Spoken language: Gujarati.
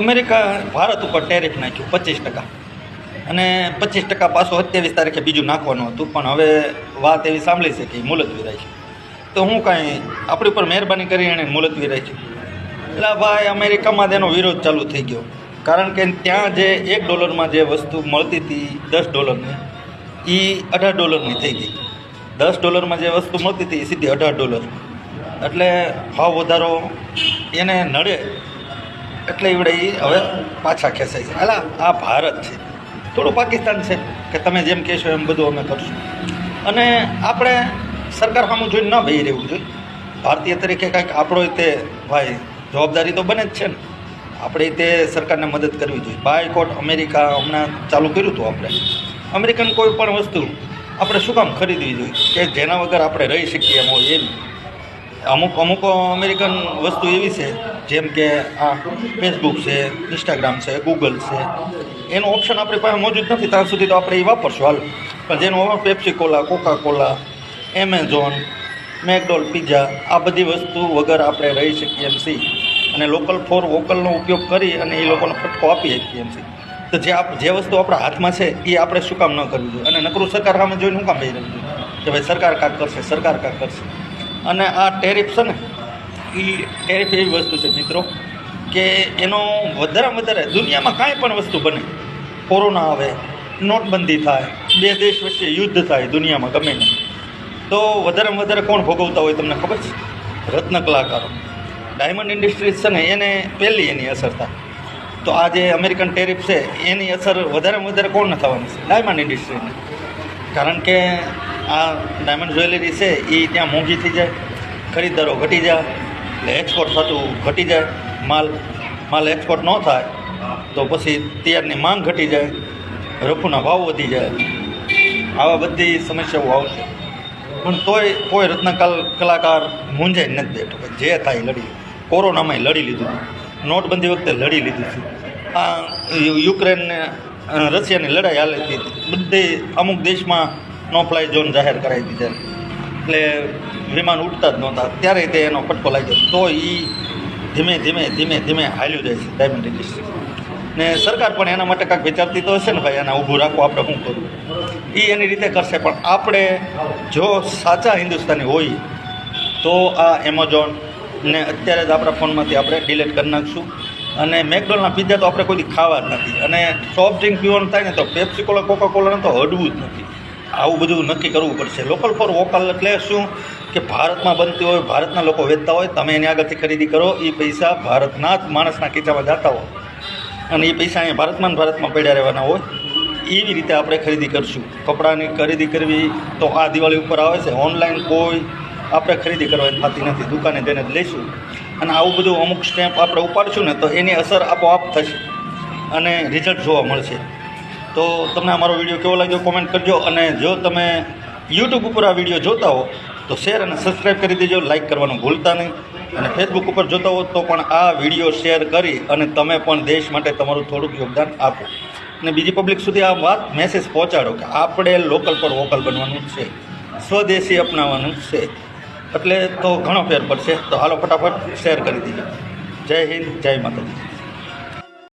અમેરિકા ભારત ઉપર ટેરિફ નાખ્યું, પચીસ ટકા. અને પચીસ ટકા પાછું સત્યાવીસ તારીખે બીજું નાખવાનું હતું, પણ હવે વાત એવી સાંભળી છે કે મુલતવી છે. તો હું કાંઈ આપણી ઉપર મહેરબાની કરી એણે મુલતવી રાખ્યું એટલે ભાઈ, અમેરિકામાં તેનો વિરોધ ચાલુ થઈ ગયો. કારણ કે ત્યાં જે એક ડોલરમાં જે વસ્તુ મળતી હતી, દસ ડોલરની એ અઢાર ડોલરની થઈ ગઈ. દસ ડોલરમાં જે વસ્તુ મળતી હતી એ સીધી અઢાર ડોલર. એટલે ભાવ વધારો એને નડે. એટલે એવડે એ હવે પાછા ખેંચાય છે અલા, આ ભારત છે. થોડું પાકિસ્તાન છે કે તમે જેમ કહેશો એમ બધું અમે કરશું. અને આપણે સરકાર સામું જોઈને ન ભાઈ રહેવું જોઈએ. ભારતીય તરીકે કાંઈક આપણો તે ભાઈ જવાબદારી તો બને જ છે ને. આપણે તે સરકારને મદદ કરવી જોઈએ. બાયકોટ અમેરિકા હમણાં ચાલુ કર્યું હતું આપણે. અમેરિકન કોઈ પણ વસ્તુ આપણે શું કામ ખરીદવી જોઈએ? કે જેના વગર આપણે રહી શકીએ એમ હોય એવી અમુક અમુક અમેરિકન વસ્તુ એવી છે જેમ કે આ ફેસબુક છે ઇન્સ્ટાગ્રામ છે ગૂગલ છે, એનું ઓપ્શન આપણી પાસે મોજૂદ નથી. ત્યાં સુધી તો આપણે એ વાપરશું, હાલ. પણ જેનો Pepsi cola Coca Cola Amazon McDonald's pizza આ બધી વસ્તુ વગર આપણે રહી શકીએ એમ છીએ અને લોકલ ફોર વોકલનો ઉપયોગ કરી અને એ લોકોને ફટકો આપી શકીએ એમ છીએ તો જે આપ, જે વસ્તુ આપણા હાથમાં છે એ આપણે શું કામ ન કરવી જોઈએ? અને નકરું સરકાર સામે જોઈને શું કામ બેસી રહ્યું કે ભાઈ સરકાર કાંક કરશે, સરકાર કાંક કરશે. અને આ ટેરિફ છે ને એ ટેરિફ એવી વસ્તુ છે મિત્રો કે એનો વધારેમાં વધારે દુનિયામાં કાંઈ પણ વસ્તુ બને. કોરોના આવે, નોટબંધી થાય, બે દેશ વચ્ચે યુદ્ધ થાય દુનિયામાં ગમે ને. તો વધારેમાં વધારે કોણ ભોગવતા હોય તમને ખબર છે? રત્ન કલાકારો. ડાયમંડ ઇન્ડસ્ટ્રીઝ છે ને એને પહેલી એની અસર થાય. તો આ જે અમેરિકન ટેરિફ છે, એની અસર વધારેમાં વધારે કોણ થવાની છે? ડાયમંડ ઇન્ડસ્ટ્રીને કારણ કે આ ડાયમંડ જ્વેલરી છે એ ત્યાં મોંઘી થઈ જાય, ખરીદદારો ઘટી જાય એટલે એક્સપોર્ટ થતું ઘટી જાય, માલ માલ એક્સપોર્ટ ન થાય, તો પછી તૈયારની માંગ ઘટી જાય, રફુના ભાવ વધી જાય. આવા બધી સમસ્યાઓ આવશે. પણ તોય કોઈ રત્નકાલ કલાકાર મૂંઝાઈ નથી બેઠો. જે થાય લડી. કોરોનામાંય લડી લીધું. નોટબંધી વખતે લડી લીધું છે. આ યુક્રેનને રશિયાની લડાઈ હાલે હતી બધી અમુક દેશમાં નો ફ્લાય ઝોન જાહેર કરાવી દીધા. એટલે વિમાન ઉડતા જ નહોતા. ત્યારે તે એનો પટકો લાગ્યો. તો એ ધીમે ધીમે ધીમે ધીમે હાલ્યું જાય છે ડાયમંડ ઇન્ડસ્ટ્રી ને સરકાર પણ એના માટે કાંઈક વિચારતી તો હશે ને ભાઈ એના ઊભું રાખવું આપણે શું કરવું? એ એની રીતે કરશે, પણ આપણે જો સાચા હિન્દુસ્તાની હોય, તો આ એમેઝોન ને અત્યારે જ આપણા ફોનમાંથી આપણે ડિલેટ કરી નાખશું. અને મેકડોનના પિઝા તો આપણે કોઈ ખાવા જ નથી. અને સોફ્ટ ડ્રિંક પીવાનું થાય ને તો પેપ્સી કોલા કોકા કોલાને તો હડવું જ નથી. આવું બધું નક્કી કરવું પડશે. લોકલ ફોર વોકલ એટલે શું? કે ભારતમાં બનતી હોય, ભારતના લોકો વેચતા હોય, તમે એની આગળથી ખરીદી કરો એ પૈસા ભારતના જ માણસના ખીચામાં જતા હોય. અને એ પૈસા અહીંયા ભારતમાં ભારતમાં પડ્યા રહેવાના હોય, એવી રીતે આપણે ખરીદી કરશું. કપડાની ખરીદી કરવી તો આ દિવાળી ઉપર આવે છે. ઓનલાઈન કોઈ આપણે ખરીદી કરવાની થતી નથી. દુકાને તેને જ લઈશું. અને આવું બધું અમુક સ્ટેમ્પ આપણે ઉપાડશું ને તો એની અસર આપોઆપ થશે. અને રિઝલ્ટ જોવા મળશે. તો તમને અમારો વીડિયો કેવો લાગ્યો કોમેન્ટ કરજો અને જો તમે યુટ્યુબ ઉપર આ વીડિયો જોતા હો, તો શેર અને સબસ્ક્રાઈબ કરી દેજો લાઇક કરવાનું ભૂલતા નહીં. અને ફેસબુક ઉપર જોતા હો, તો પણ આ વીડિયો શેર કરી અને તમે પણ દેશ માટે તમારું થોડુંક યોગદાન આપો. અને બીજી પબ્લિક સુધી આ વાત મેસેજ પહોંચાડો કે આપણે લોકલ પર વોકલ બનવાનું છે. સ્વદેશી અપનાવવાનું છે. એટલે તો ઘણો ફેર પડશે. તો હાલો ફટાફટ શેર કરી દીજો જય હિન્દ, જય માતાજી.